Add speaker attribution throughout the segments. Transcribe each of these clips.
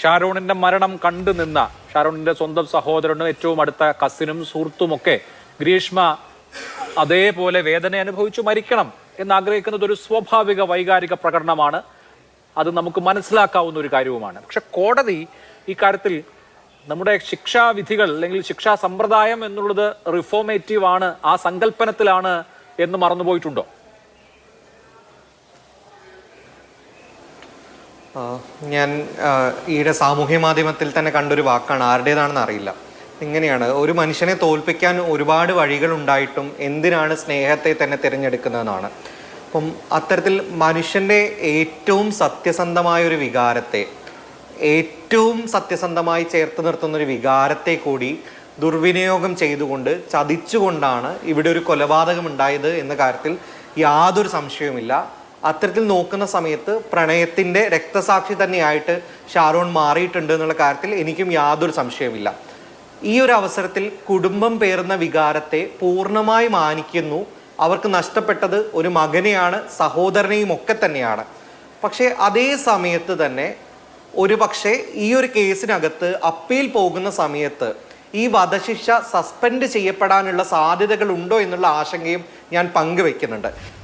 Speaker 1: ഷാരോണിന്റെ മരണം കണ്ടു നിന്ന ഷാരൂണിന്റെ സ്വന്തം സഹോദരനും ഏറ്റവും അടുത്ത കസിനും സുഹൃത്തുമൊക്കെ ഗ്രീഷ്മ അതേപോലെ വേദന അനുഭവിച്ചു മരിക്കണം എന്ന് ആഗ്രഹിക്കുന്നത് ഒരു സ്വാഭാവിക വൈകാരിക പ്രകടനമാണ്. അത് നമുക്ക് മനസ്സിലാക്കാവുന്ന ഒരു കാര്യവുമാണ്. പക്ഷെ കോടതി ഈ കാര്യത്തിൽ നമ്മുടെ ശിക്ഷാവിധികൾ അല്ലെങ്കിൽ ശിക്ഷാ സമ്പ്രദായം എന്നുള്ളത് റിഫോമേറ്റീവ് ആണ് ആ സങ്കല്പനത്തിലാണ് എന്ന് മറന്നുപോയിട്ടുണ്ടോ?
Speaker 2: ഞാൻ ഈയിടെ സാമൂഹ്യ മാധ്യമത്തിൽ തന്നെ കണ്ടൊരു വാക്കാണ് ആരുടേതാണെന്ന് അറിയില്ല. ഇങ്ങനെയാണ് ഒരു മനുഷ്യനെ തോൽപ്പിക്കാൻ ഒരുപാട് വഴികൾ ഉണ്ടായിട്ടും എന്തിനാണ് സ്നേഹത്തെ തന്നെ തിരഞ്ഞെടുക്കുന്നതെന്നാണ്. അപ്പം അത്തരത്തിൽ മനുഷ്യന്റെ ഏറ്റവും സത്യസന്ധമായ ഒരു വികാരത്തെ ഏറ്റവും സത്യസന്ധമായി ചേർത്ത് നിർത്തുന്ന ഒരു വികാരത്തെ കൂടി ദുർവിനിയോഗം ചെയ്തുകൊണ്ട് ചതിച്ചുകൊണ്ടാണ് ഇവിടെ ഒരു കൊലപാതകം ഉണ്ടായത് എന്ന കാര്യത്തിൽ യാതൊരു സംശയവുമില്ല. അത്തരത്തിൽ നോക്കുന്ന സമയത്ത് പ്രണയത്തിന്റെ രക്തസാക്ഷി തന്നെയായിട്ട് ഷാരോൺ മാറിയിട്ടുണ്ട് എന്നുള്ള കാര്യത്തിൽ എനിക്കും യാതൊരു സംശയമില്ല ഈ ഒരു അവസരത്തിൽ കുടുംബം പേർന്ന വികാരത്തെ പൂർണമായി മാനിക്കുന്നു. അവർക്ക് നഷ്ടപ്പെട്ടത് ഒരു മകനെയാണ് സഹോദരനെയും ഒക്കെ തന്നെയാണ്. പക്ഷേ അതേ സമയത്ത് തന്നെ ഒരു പക്ഷേ ഈ ഒരു കേസിനകത്ത് അപ്പീൽ പോകുന്ന സമയത്ത് ഈ വധശിക്ഷ സസ്പെൻഡ് ചെയ്യപ്പെടാനുള്ള സാധ്യതകൾ ഉണ്ടോ എന്നുള്ള ആശങ്കയും ഞാൻ പങ്കുവെക്കുന്നുണ്ട്.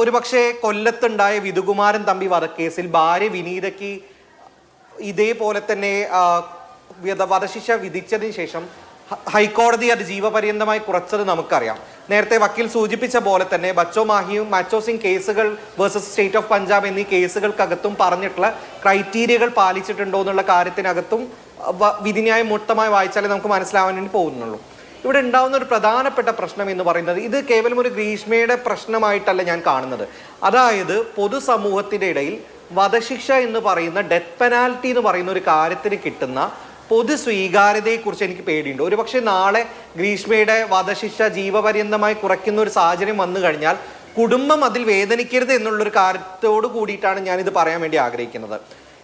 Speaker 2: ഒരു പക്ഷേ കൊല്ലത്തുണ്ടായ വിധുകുമാരൻ തമ്പി വധക്കേസിൽ ഭാര്യ വിനീതയ്ക്ക് ഇതേപോലെ തന്നെ വധശിക്ഷ വിധിച്ചതിന് ശേഷം ഹൈക്കോടതി അത് ജീവപര്യന്തമായി കുറച്ചത് നമുക്കറിയാം. നേരത്തെ വക്കീൽ സൂചിപ്പിച്ച പോലെ തന്നെ ബച്ചോ മാഹിയും മാച്ചോ സിംഗ് കേസുകൾ വേഴ്സസ് സ്റ്റേറ്റ് ഓഫ് പഞ്ചാബ് എന്നീ കേസുകൾക്കകത്തും പറഞ്ഞിട്ടുള്ള ക്രൈറ്റീരിയകൾ പാലിച്ചിട്ടുണ്ടോ എന്നുള്ള കാര്യത്തിനകത്തും വിധിന്യായം മൊത്തമായി വായിച്ചാലേ നമുക്ക് മനസ്സിലാവാൻ വേണ്ടി പോകുന്നുള്ളൂ. ഇവിടെ ഉണ്ടാവുന്ന ഒരു പ്രധാനപ്പെട്ട പ്രശ്നം എന്ന് പറയുന്നത് ഇത് കേവലം ഒരു ഗ്രീഷ്മയുടെ പ്രശ്നമായിട്ടല്ല ഞാൻ കാണുന്നത്. അതായത് പൊതുസമൂഹത്തിന്റെ ഇടയിൽ വധശിക്ഷ എന്ന് പറയുന്ന ഡെത്ത് പെനാൽറ്റി എന്ന് പറയുന്ന ഒരു കാര്യത്തിന് കിട്ടുന്ന പൊതു സ്വീകാര്യതയെക്കുറിച്ച് എനിക്ക് പേടിയുണ്ട്. ഒരുപക്ഷെ നാളെ ഗ്രീഷ്മയുടെ വധശിക്ഷ ജീവപര്യന്തമായി കുറയ്ക്കുന്ന ഒരു സാഹചര്യം വന്നു കഴിഞ്ഞാൽ കുടുംബം അതിൽ വേദനിക്കരുത് എന്നുള്ളൊരു കാര്യത്തോട് കൂടിയിട്ടാണ് ഞാനിത് പറയാൻ വേണ്ടി ആഗ്രഹിക്കുന്നത്.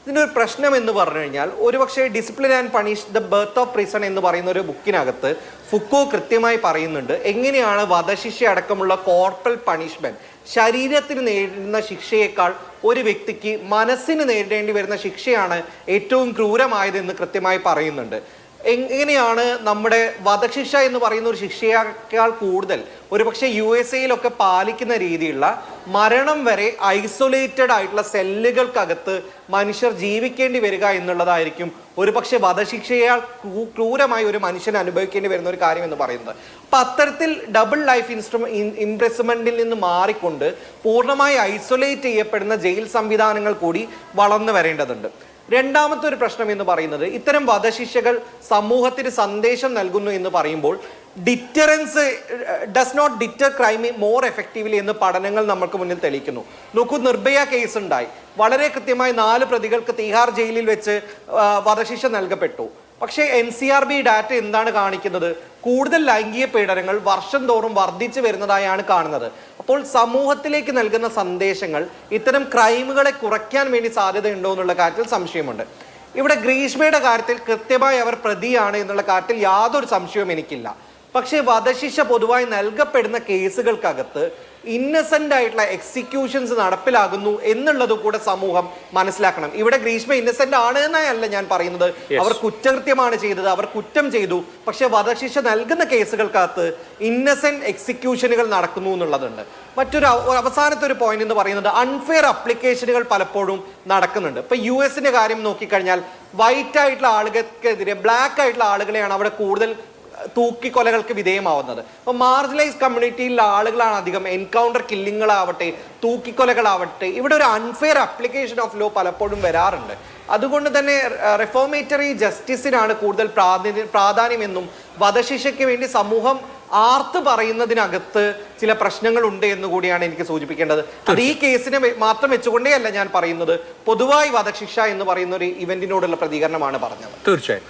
Speaker 2: ഇതിന്റെ ഒരു പ്രശ്നം എന്ന് പറഞ്ഞു കഴിഞ്ഞാൽ ഒരുപക്ഷെ discipline and punish the birth of prison എന്ന് പറയുന്ന ഒരു ബുക്കിനകത്ത് ഫുക്കോ കൃത്യമായി പറയുന്നുണ്ട്. എങ്ങനെയാണ് വധശിക്ഷ അടക്കമുള്ള കോർപ്പൽ പണിഷ്മെന്റ് ശരീരത്തിന് നേരിടുന്ന ശിക്ഷയേക്കാൾ ഒരു വ്യക്തിക്ക് മനസ്സിന് നേരിടേണ്ടി വരുന്ന ശിക്ഷയാണ് ഏറ്റവും ക്രൂരമായതെന്ന് കൃത്യമായി പറയുന്നുണ്ട്. എങ്ങനെയാണ് നമ്മുടെ വധശിക്ഷ എന്ന് പറയുന്ന ഒരു ശിക്ഷയേക്കാൾ കൂടുതൽ? ഒരുപക്ഷെ യു എസ് എയിലൊക്കെ പാലിക്കുന്ന രീതിയിലുള്ള മരണം വരെ ഐസൊലേറ്റഡ് ആയിട്ടുള്ള സെല്ലുകൾക്കകത്ത് മനുഷ്യർ ജീവിക്കേണ്ടി വരിക എന്നുള്ളതായിരിക്കും ഒരുപക്ഷെ വധശിക്ഷയാൽ ക്രൂരമായി ഒരു മനുഷ്യൻ അനുഭവിക്കേണ്ടി വരുന്ന ഒരു കാര്യം എന്ന് പറയുന്നത്. അപ്പൊ അത്തരത്തിൽ ഡബിൾ ലൈഫ് ഇൻസ്ട്രു ഇംപ്രസ്മെന്റിൽ നിന്ന് മാറിക്കൊണ്ട് പൂർണമായി ഐസൊലേറ്റ് ചെയ്യപ്പെടുന്ന ജയിൽ സംവിധാനങ്ങൾ കൂടി വളർന്നു വരേണ്ടതുണ്ട്. രണ്ടാമത്തെ ഒരു പ്രശ്നം എന്ന് പറയുന്നത് ഇത്തരം വധശിക്ഷകൾ സമൂഹത്തിന് സന്ദേശം നൽകുന്നു എന്ന് പറയുമ്പോൾ deterrence does not deter crime more effectively എന്ന് പഠനങ്ങൾ നമുക്ക് മുന്നിൽ തെളിയിക്കുന്നു. നോക്കൂ നിർഭയ കേസ് ഉണ്ടായി വളരെ കൃത്യമായി നാല് പ്രതികൾക്ക് തീഹാർ ജയിലിൽ വെച്ച് വധശിക്ഷ നൽകപ്പെട്ടു. പക്ഷേ N C R B data എന്താണ് കാണിക്കുന്നത്? കൂടുതൽ ലൈംഗിക പീഡനങ്ങൾ വർഷം തോറും വർദ്ധിച്ചു വരുന്നതായാണ് കാണുന്നത്. അപ്പോൾ സമൂഹത്തിലേക്ക് നൽകുന്ന സന്ദേശങ്ങൾ ഇത്തരം ക്രൈമുകളെ കുറയ്ക്കാൻ വേണ്ടി സാധ്യതയുണ്ടോ എന്നുള്ള കാര്യത്തിൽ സംശയമുണ്ട്. ഇവിടെ ഗ്രീഷ്മയുടെ കാര്യത്തിൽ കൃത്യമായി അവർ പ്രതിയാണ് എന്നുള്ള കാര്യത്തിൽ യാതൊരു സംശയവും എനിക്കില്ല. പക്ഷേ വധശിക്ഷ പൊതുവായി നൽകപ്പെടുന്ന കേസുകൾക്കകത്ത് ഇന്നസെന്റ് ആയിട്ടുള്ള എക്സിക്യൂഷൻസ് നടപ്പിലാകുന്നു എന്നുള്ളത് കൂടെ സമൂഹം മനസ്സിലാക്കണം. ഇവിടെ ഗ്രീഷ്മ ഇന്നസെന്റ് ആണ് എന്നല്ല ഞാൻ പറയുന്നത്. അവർ കുറ്റകൃത്യമാണ് ചെയ്തത് അവർ കുറ്റം ചെയ്തു. പക്ഷെ വധശിക്ഷ നൽകുന്ന കേസുകൾക്കകത്ത് ഇന്നസെന്റ് എക്സിക്യൂഷനുകൾ നടക്കുന്നു എന്നുള്ളതുണ്ട്. മറ്റൊരു അവസാനത്തെ ഒരു പോയിന്റ് എന്ന് പറയുന്നത് അൺഫെയർ അപ്ലിക്കേഷനുകൾ പലപ്പോഴും നടക്കുന്നുണ്ട്. ഇപ്പൊ യു എസിന്റെ കാര്യം നോക്കിക്കഴിഞ്ഞാൽ വൈറ്റ് ആയിട്ടുള്ള ആളുകൾക്കെതിരെ ബ്ലാക്ക് ആയിട്ടുള്ള ആളുകളെയാണ് അവിടെ കൂടുതൽ തൂക്കിക്കൊലകൾക്ക് വിധേയമാവുന്നത്. അപ്പൊ മാർജിനലൈസ് കമ്മ്യൂണിറ്റിയിലെ ആളുകളാണ് അധികം. എൻകൗണ്ടർ കില്ലിങ്ങുകളാവട്ടെ തൂക്കിക്കൊലകളാവട്ടെ ഇവിടെ ഒരു അൺഫെയർ അപ്ലിക്കേഷൻ ഓഫ് ലോ പലപ്പോഴും വരാറുണ്ട്. അതുകൊണ്ട് തന്നെ റിഫോമേറ്ററി ജസ്റ്റിസിനാണ് കൂടുതൽ പ്രാതിനി പ്രാധാന്യമെന്നും വധശിക്ഷയ്ക്ക് വേണ്ടി സമൂഹം ആർത്ത് പറയുന്നതിനകത്ത് ചില പ്രശ്നങ്ങൾ ഉണ്ട് എന്ന് കൂടിയാണ് എനിക്ക് സൂചിപ്പിക്കേണ്ടത്. അത് ഈ കേസിനെ മാത്രം വെച്ചുകൊണ്ടേ അല്ല ഞാൻ പറയുന്നത്. പൊതുവായി വധശിക്ഷ എന്ന് പറയുന്ന ഒരു ഇവന്റിനോടുള്ള പ്രതികരണമാണ് പറഞ്ഞത്.
Speaker 1: തീർച്ചയായും.